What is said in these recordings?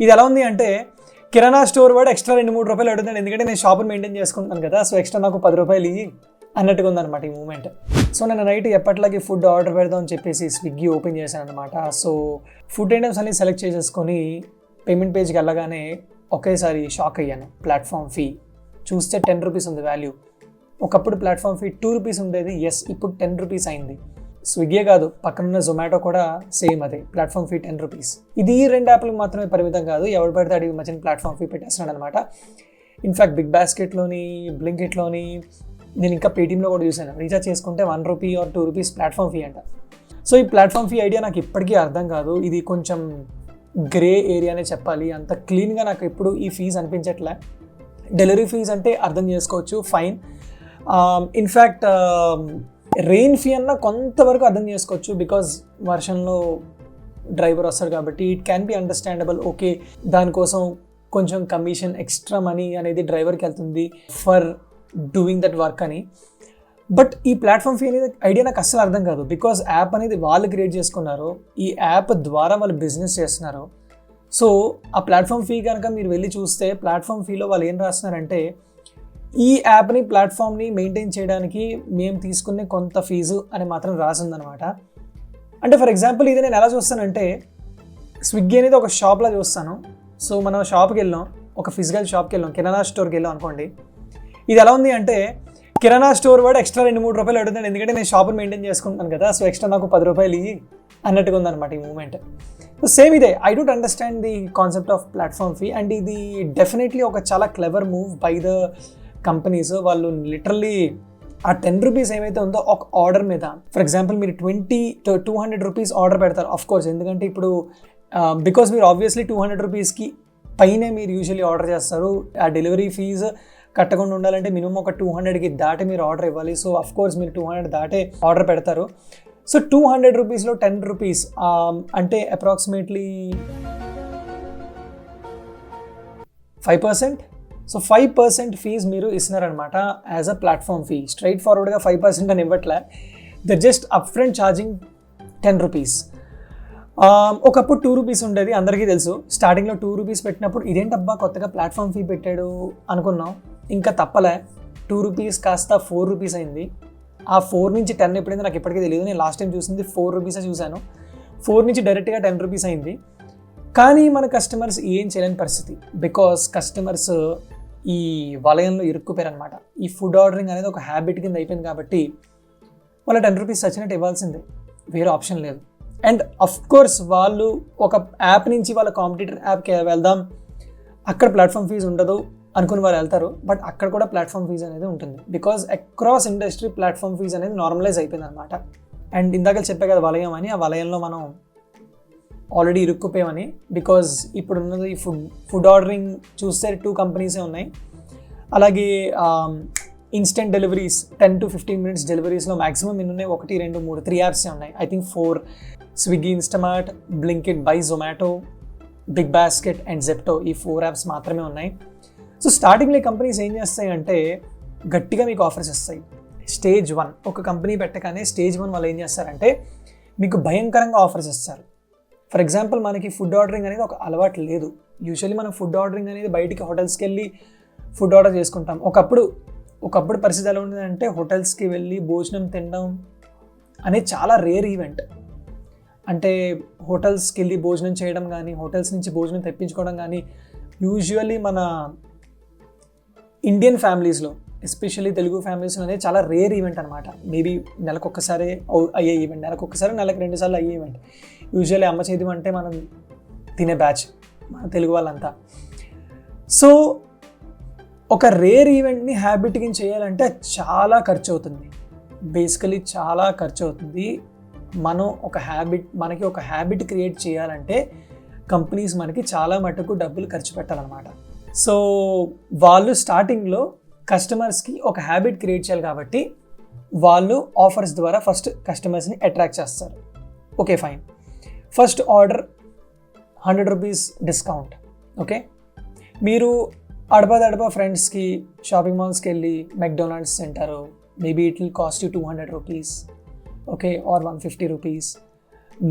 ఇది ఎలా ఉంది అంటే కిరాణా స్టోర్ వాడు ఎక్స్ట్రా రెండు మూడు రూపాయలు అడుగుతాను ఎందుకంటే నేను షాపుని మెయింటైన్ చేసుకుంటాను కదా సో ఎక్స్ట్రా నాకు పది రూపాయలు ఇవి అన్నట్టుగా ఉందన్నమాట ఈ మూమెంట్. సో నేను నైట్ ఎప్పటిలాగే ఫుడ్ ఆర్డర్ పెడదాం అని చెప్పేసి స్విగ్గీ ఓపెన్ చేశాను అనమాట సో ఫుడ్ ఐటమ్స్ అన్ని సెలెక్ట్ చేసేసుకొని పేమెంట్ పేజ్కి వెళ్ళగానే ఒకేసారి షాక్ అయ్యాను. ప్లాట్ఫామ్ ఫీ చూస్తే టెన్ రూపీస్ ఉంది వాల్యూ ఒకప్పుడు ప్లాట్ఫామ్ ఫీ టూ రూపీస్ ఉండేది. ఎస్ ఇప్పుడు టెన్ రూపీస్ అయింది. స్విగ్గీ కాదు పక్కనున్న జొమాటో కూడా సేమ్ అదే ప్లాట్ఫామ్ ఫీ టెన్ రూపీస్ ఇది ఈ రెండు యాప్లకు మాత్రమే పరిమితం కాదు ఎవరు పడితే అడిగి మధ్యన ప్లాట్ఫామ్ ఫీ పెట్టేస్తున్నాడు అనమాట ఇన్ఫ్యాక్ట్ బిగ్ బాస్కెట్లోని బ్లింకెట్లోని నేను ఇంకా పేటీఎంలో కూడా చూశాను. రీఛార్జ్ చేసుకుంటే one rupee or two rupees platform fee అంట. సో ఈ ప్లాట్ఫామ్ ఫీ ఐడియా నాకు ఇప్పటికీ అర్థం కాదు. ఇది కొంచెం గ్రే ఏరియానే చెప్పాలి. అంత క్లీన్గా నాకు ఎప్పుడు ఈ ఫీజు అనిపించట్లే. డెలివరీ ఫీజ్ అంటే అర్థం చేసుకోవచ్చు fine in fact um, rain fee అన్న కొంతవరకు అర్థం చేసుకోవచ్చు బికాజ్ వర్షంలో డ్రైవర్ వస్తాడు కాబట్టి it can be understandable okay దానికోసం కొంచెం కమిషన్ ఎక్స్ట్రా మనీ అనేది డ్రైవర్కి వెళ్తుంది ఫర్ డూయింగ్ దట్ వర్క్ అని. బట్ ఈ ప్లాట్ఫామ్ ఫీ అనేది ఐడియా నాకు అస్సలు అర్థం కాదు బికాజ్ యాప్ అనేది వాళ్ళు క్రియేట్ చేసుకున్నారు. ఈ యాప్ ద్వారా వాళ్ళు బిజినెస్ చేస్తున్నారు. సో ఆ ప్లాట్ఫామ్ ఫీ కనుక మీరు వెళ్ళి చూస్తే ప్లాట్ఫామ్ ఫీలో వాళ్ళు ఏం రాస్తున్నారంటే ఈ యాప్ని ప్లాట్ఫామ్ని మెయింటైన్ చేయడానికి మేము తీసుకునే కొంత ఫీజు అని మాత్రం రాసిందనమాట అంటే ఫర్ ఎగ్జాంపుల్ ఇది నేను ఎలా చూస్తానంటే స్విగ్గీ అనేది ఒక షాప్లో చూస్తాను. సో మనం షాప్కి వెళ్ళాం ఒక ఫిజికల్ షాప్కి వెళ్ళాం కిరాణా స్టోర్కి వెళ్ళాం అనుకోండి. ఇది ఎలా ఉంది అంటే కిరాణా స్టోర్ వాడు ఎక్స్ట్రా రెండు మూడు రూపాయలు అడుగుతాను ఎందుకంటే నేను షాప్ని మెయింటైన్ చేసుకుంటాను కదా సో ఎక్స్ట్రా నాకు పది రూపాయలు ఇవి అన్నట్టుగా ఉందన్నమాట ఈ మూమెంట్ సో సేమ్ ఇదే I don't understand the concept of platform fee. And ఇది డెఫినెట్లీ ఒక చాలా clever move by the companies వాళ్ళు లిటరల్లీ ఆ టెన్ రూపీస్ ఏమైతే ఉందో ఒక ఆర్డర్ మీద ఫర్ ఎగ్జాంపుల్ మీరు twenty two hundred rupees order పెడతారు ఆఫ్ కోర్స్ ఎందుకంటే ఇప్పుడు బికాస్ మీరు ఆబ్వియస్లీ టూ హండ్రెడ్ రూపీస్కి పైనే మీరు యూజువల్లీ ఆర్డర్ చేస్తారు ఆ డెలివరీ ఫీజు కట్టకుండా ఉండాలంటే మినిమం ఒక టూ హండ్రెడ్కి దాటి మీరు ఆర్డర్ ఇవ్వాలి సో అఫ్ కోర్స్ మీరు టూ హండ్రెడ్ దాటే ఆర్డర్ పెడతారు. సో టూ హండ్రెడ్ రూపీస్లో టెన్ రూపీస్ అంటే approximately five percent so five percent fees మీరు ఇస్తున్నారనమాట as a platform fee straight ఫార్వర్డ్గా five percent అని ఇవ్వట్లే. The just up front charging ten rupees ఒకప్పుడు two rupees ఉండేది అందరికీ తెలుసు. స్టార్టింగ్లో టూ రూపీస్ పెట్టినప్పుడు ఇదేంటబ్బా కొత్తగా ప్లాట్ఫామ్ ఫీ పెట్టాడు అనుకున్నాం. ఇంకా తప్పలే. టూ రూపీస్ కాస్త ఫోర్ రూపీస్ అయింది. ఆ ఫోర్ నుంచి టెన్ ఎప్పుడైంది నాకు ఇప్పటికీ తెలియదు నేను లాస్ట్ టైం చూసింది ఫోర్ రూపీసే చూశాను. ఫోర్ నుంచి డైరెక్ట్గా టెన్ రూపీస్ అయింది. కానీ మన కస్టమర్స్ ఏం చేయలేని పరిస్థితి. బికాస్ కస్టమర్స్ ఈ వలయంలో ఇరుక్కుపోయారనమాట ఈ ఫుడ్ ఆర్డరింగ్ అనేది ఒక హ్యాబిట్ కింద అయిపోయింది కాబట్టి వాళ్ళ టెన్ రూపీస్ వచ్చినట్టు ఇవ్వాల్సిందే. వేరే ఆప్షన్ లేదు. అండ్ అఫ్ కోర్స్ వాళ్ళు ఒక యాప్ నుంచి వాళ్ళ కాంపిటీటర్ యాప్కి వెళ్దాం. అక్కడ ప్లాట్ఫామ్ ఫీజు ఉండదు అనుకుని వాళ్ళు వెళ్తారు. బట్ అక్కడ కూడా ప్లాట్ఫామ్ ఫీజు అనేది ఉంటుంది. Because across industry platform fees అనేది నార్మలైజ్ అయిపోయింది అనమాట అండ్ ఇందాక చెప్పే కదా వలయం అని ఆ వలయంలో మనం ఆల్రెడీ ఇరుక్కుపోయామని. బికాజ్ ఇప్పుడు ఉన్నది ఫుడ్ ఫుడ్ ఆర్డరింగ్ చూస్తే టూ కంపెనీసే ఉన్నాయి. అలాగే instant deliveries ten to fifteen minutes డెలివరీస్లో maximum ఉన్నాయి ఒకటి రెండు మూడు త్రీ యాప్సే ఉన్నాయి. I think four Swiggy Instamart Blinkit by Zomato Big Basket and Zepto ఈ ఫోర్ యాప్స్ మాత్రమే ఉన్నాయి. సో స్టార్టింగ్లో కంపెనీస్ ఏం చేస్తాయి అంటే గట్టిగా మీకు ఆఫర్స్ ఇస్తాయి స్టేజ్ వన్ ఒక కంపెనీ పెట్టగానే స్టేజ్ వన్ వాళ్ళు ఏం చేస్తారంటే మీకు భయంకరంగా ఆఫర్స్ ఇస్తారు. ఫర్ ఎగ్జాంపుల్ మనకి ఫుడ్ ఆర్డరింగ్ అనేది ఒక అలవాటు లేదు. యూజువల్లీ మనం ఫుడ్ ఆర్డరింగ్ అనేది బయటికి హోటల్స్కి వెళ్ళి ఫుడ్ ఆర్డర్ చేసుకుంటాం. ఒకప్పుడు ఒకప్పుడు పరిస్థితి ఎలా ఉండేదంటే హోటల్స్కి వెళ్ళి భోజనం తినడం అనేది చాలా రేర్ ఈవెంట్ అంటే హోటల్స్కి వెళ్ళి భోజనం చేయడం కానీ హోటల్స్ నుంచి భోజనం తెప్పించుకోవడం కానీ యూజువల్లీ మన ఇండియన్ ఫ్యామిలీస్లో ఎస్పెషల్లీ తెలుగు ఫ్యామిలీస్లో అనేది చాలా రేర్ ఈవెంట్ అనమాట మేబీ నెలకు ఒక్కసారి అయ్యే ఈవెంట్ నెలకు ఒక్కసారి నెలకు రెండు సార్లు అయ్యే ఈవెంట్ యూజువల్లీ అమ్మ చేతి అంటే మనం తినే బ్యాచ్ మన తెలుగు వాళ్ళంతా. సో ఒక రేర్ ఈవెంట్ని హ్యాబిట్కి చేయాలంటే చాలా ఖర్చు అవుతుంది బేసికలీ చాలా ఖర్చు అవుతుంది మనం ఒక హ్యాబిట్ మనకి ఒక హ్యాబిట్ క్రియేట్ చేయాలంటే కంపెనీస్ మనకి చాలా మటుకు డబ్బులు ఖర్చు పెట్టాలన్నమాట. సో వాళ్ళు స్టార్టింగ్లో కస్టమర్స్కి ఒక హ్యాబిట్ క్రియేట్ చేయాలి కాబట్టి వాళ్ళు ఆఫర్స్ ద్వారా ఫస్ట్ కస్టమర్స్ని అట్రాక్ట్ చేస్తారు. Okay fine. First order hundred rupees discount okay? మీరు అడపా ఫ్రెండ్స్కి షాపింగ్ మాల్స్కి వెళ్ళి మెక్డొనాల్డ్స్ తింటారు maybe it will cost you two hundred rupees okay? Or one fifty rupees.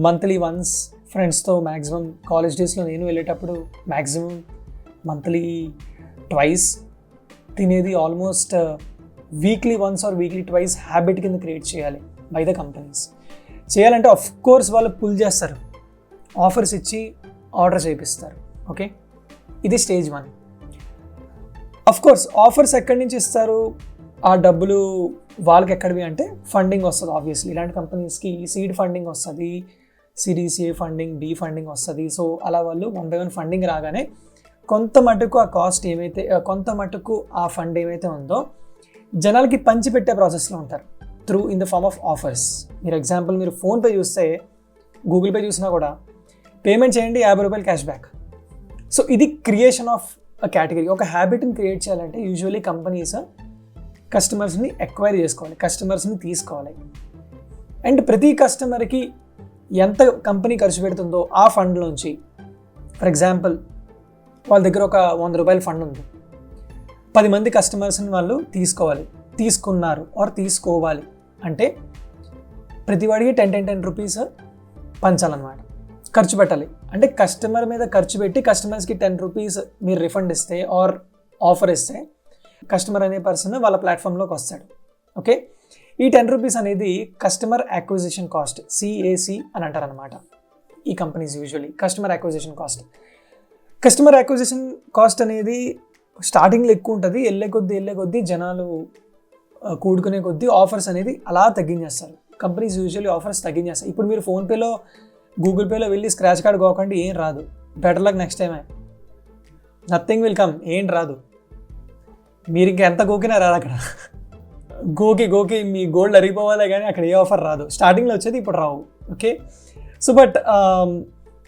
Monthly once ఫ్రెండ్స్తో మ్యాక్సిమం కాలేజ్ డేస్లో నేను వెళ్ళేటప్పుడు మ్యాక్సిమం మంత్లీ ట్వైస్ తినేది almost weekly once or weekly twice habit కింద క్రియేట్ చేయాలి బై ద కంపెనీస్ చేయాలంటే of course వాళ్ళు pull చేస్తారు. ఆఫర్స్ ఇచ్చి ఆర్డర్ చేపిస్తారు. ఓకే? ఇది స్టేజ్ వన్. కోర్స్ ఆఫర్స్ ఎక్కడి నుంచి ఇస్తారు? ఆ డబ్బులు వాళ్ళకి ఎక్కడివి అంటే ఫండింగ్ వస్తుంది ఆబ్వియస్లీ ఇలాంటి కంపెనీస్కి సీడ్ ఫండింగ్ వస్తుంది సిడిసిఏ ఫండింగ్ బి ఫండింగ్ వస్తుంది. సో అలా వాళ్ళు వన్ బై వన్ ఫండింగ్ రాగానే కొంత మటుకు ఆ కాస్ట్ ఏమైతే కొంత మటుకు ఆ ఫండ్ ఏమైతే ఉందో జనాలకి పంచిపెట్టే ప్రాసెస్లో ఉంటారు. Through in the form of offers మీరు ఎగ్జాంపుల్ మీరు ఫోన్పే చూస్తే గూగుల్ పే చూసినా కూడా పేమెంట్ చేయండి యాభై రూపాయలు క్యాష్ బ్యాక్ సో ఇది క్రియేషన్ ఆఫ్ అ కేటగిరీ ఒక హ్యాబిట్ని క్రియేట్ చేయాలంటే యూజువల్లీ కంపెనీస్ కస్టమర్స్ని ఎక్వైర్ చేసుకోవాలి కస్టమర్స్ని తీసుకోవాలి. అండ్ ప్రతి కస్టమర్కి ఎంత కంపెనీ ఖర్చు పెడుతుందో ఆ ఫండ్లోంచి ఫర్ ఎగ్జాంపుల్ వాళ్ళ దగ్గర ఒక వంద రూపాయల ఫండ్ ఉంది. పది మంది కస్టమర్స్ని వాళ్ళు తీసుకోవాలి తీసుకున్నారు ఆర్ తీసుకోవాలి. అంటే ప్రతి వాడికి టెన్ టెన్ టెన్ రూపీస్ పంచాలన్నమాట. ఖర్చు పెట్టాలి. అంటే కస్టమర్ మీద ఖర్చు పెట్టి కస్టమర్స్కి టెన్ రూపీస్ మీరు రిఫండ్ ఇస్తే ఆర్ ఆఫర్ ఇస్తే కస్టమర్ అనే పర్సన్ వాళ్ళ ప్లాట్ఫామ్లోకి వస్తాడు. ఓకే? ఈ టెన్ రూపీస్ అనేది కస్టమర్ యాక్విజిషన్ కాస్ట్ సిఏసి అని అంటారు అనమాట ఈ companies usually customer acquisition cost. Customer acquisition cost అనేది స్టార్టింగ్లో ఎక్కువ ఉంటుంది వెళ్ళే కొద్దీ వెళ్ళే కొద్దీ జనాలు కూడుకునే కొద్దీ ఆఫర్స్ అనేది అలా తగ్గించేస్తారు. కంపెనీస్ యూజువల్లీ ఆఫర్స్ తగ్గించేస్తాయి ఇప్పుడు మీరు ఫోన్పేలో గూగుల్ పేలో వెళ్ళి స్క్రాచ్ కార్డ్ కోకండి ఏం రాదు. బెటర్ లక్ నెక్స్ట్ టైమే నథింగ్ విల్ కమ్ ఏం రాదు. మీరు ఇంకా ఎంత గోకినా రాదు అక్కడ. గోకి గోకి మీ గోల్డ్ అరిగిపోవాలే కానీ అక్కడ ఏ ఆఫర్ రాదు. స్టార్టింగ్లో వచ్చేది ఇప్పుడు రావు ఓకే సో బట్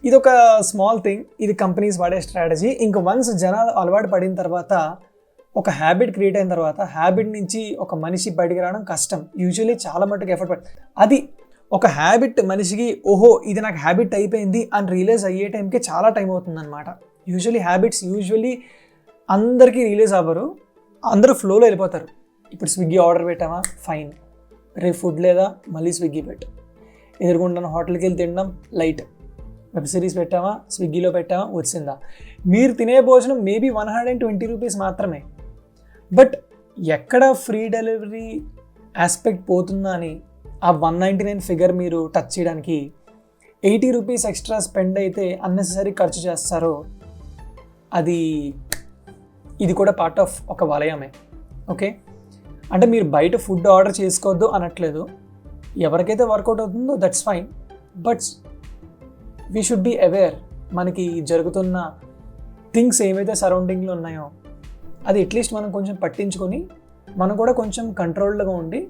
ఇది ఒక స్మాల్ థింగ్ ఇది కంపెనీస్ వాడే స్ట్రాటజీ ఇంక వన్స్ జనాలు అలవాటు పడిన తర్వాత ఒక హ్యాబిట్ క్రియేట్ అయిన తర్వాత హ్యాబిట్ నుంచి ఒక మనిషి బయటికి రావడం కష్టం. యూజువల్లీ చాలా మటుకు ఎఫర్ట్ పడి అది ఒక హ్యాబిట్ మనిషికి ఓహో ఇది నాకు హ్యాబిట్ అయిపోయింది అని రియలైజ్ అయ్యే టైంకి చాలా టైం అవుతుందన్నమాట. యూజువలీ యూజువల్లీ హ్యాబిట్స్ యూజువల్లీ అందరికీ రిలీజ్ అవ్వరు. అందరూ ఫ్లోలో వెళ్ళిపోతారు. ఇప్పుడు స్విగ్గీ ఆర్డర్ పెట్టామా? ఫైన్ రేపు ఫుడ్ లేదా? మళ్ళీ స్విగ్గీ పెట్టు. ఎదుర్కొంటున్న హోటల్కి వెళ్ళి తినడం లైట్ వెబ్ సిరీస్ పెట్టామా? స్విగ్గీలో పెట్టామా? వచ్చిందా? మీరు తినే భోజనం maybe one hundred and twenty rupees మాత్రమే. బట్ ఎక్కడ ఫ్రీ డెలివరీ ఆస్పెక్ట్ పోతుందా అని ఆ వన్ నైంటీ నైన్ ఫిగర్ మీరు టచ్ చేయడానికి ఎయిటీ రూపీస్ ఎక్స్ట్రా స్పెండ్ అయితే అన్నెసరీ ఖర్చు చేస్తారో అది ఇది కూడా పార్ట్ ఆఫ్ ఒక వలయమే. ఓకే అంటే మీరు బయట ఫుడ్ ఆర్డర్ చేసుకోవద్దు అనట్లేదు. ఎవరికైతే వర్కౌట్ అవుతుందో that's fine but we should be aware మనకి జరుగుతున్న థింగ్స్ ఏవైతే సరౌండింగ్లో ఉన్నాయో అది అట్లీస్ట్ మనం కొంచెం పట్టించుకొని మనం కూడా కొంచెం కంట్రోల్డ్గా ఉండి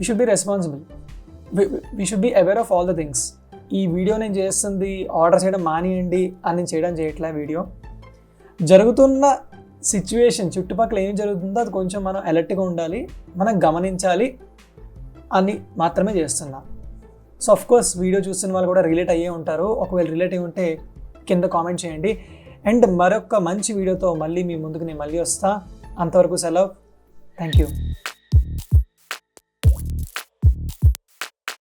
we should be responsible we should be aware of all the things ఈ వీడియో నేను చేస్తుంది ఆర్డర్ చేయడం మానేయండి అని నేను చేయడం చేయట్లే వీడియో? జరుగుతున్న సిచ్యువేషన్ చుట్టుపక్కల ఏం జరుగుతుందో అది కొంచెం మనం అలర్ట్గా ఉండాలి మనం గమనించాలి అని మాత్రమే చేస్తున్నా. సో అఫ్ కోర్స్ వీడియో చూస్తున్న వాళ్ళు కూడా రిలేట్ అయ్యే ఉంటారు. ఒకవేళ రిలేట్ అయ్యి ఉంటే కింద కామెంట్ చేయండి. అండ్ మరొక మంచి వీడియోతో మళ్ళీ మీ ముందుకు నేను మళ్ళీ వస్తా. అంతవరకు సెలవు. Thank you